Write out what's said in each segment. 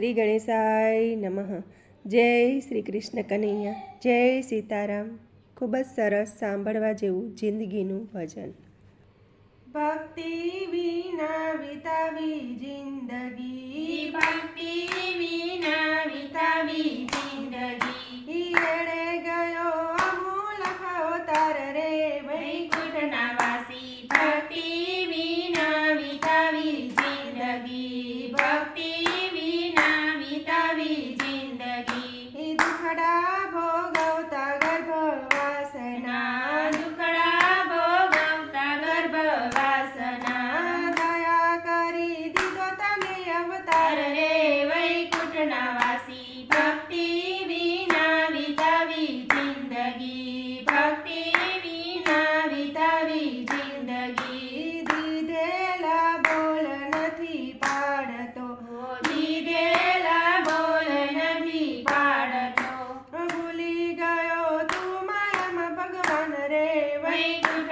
શ્રી ગણેશાય નમઃ. જય શ્રી કૃષ્ણ કનૈયા. જય સીતારામ. ખૂબ જ સરસ સાંભળવા જેવું જિંદગીનું ભજન. ભક્તિ વિના વિતાવી જિંદગી. ભક્તિ વિના વિતાવી જિંદગી.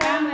come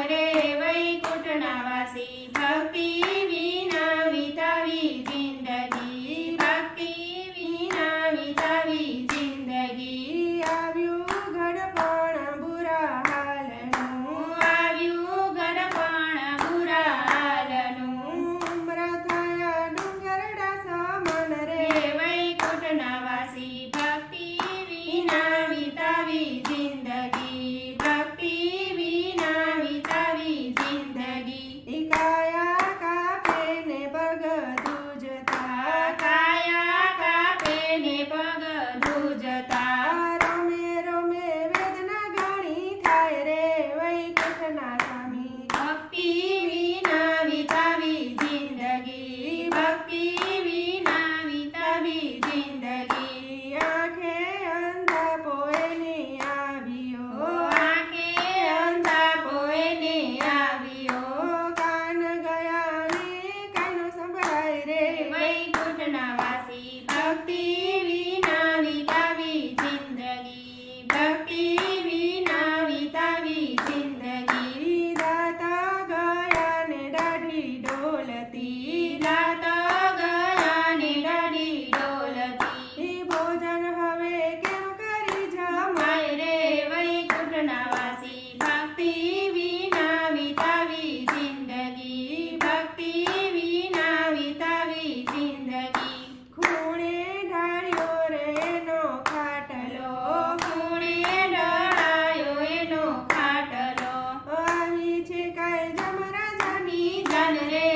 Happy. நிறைய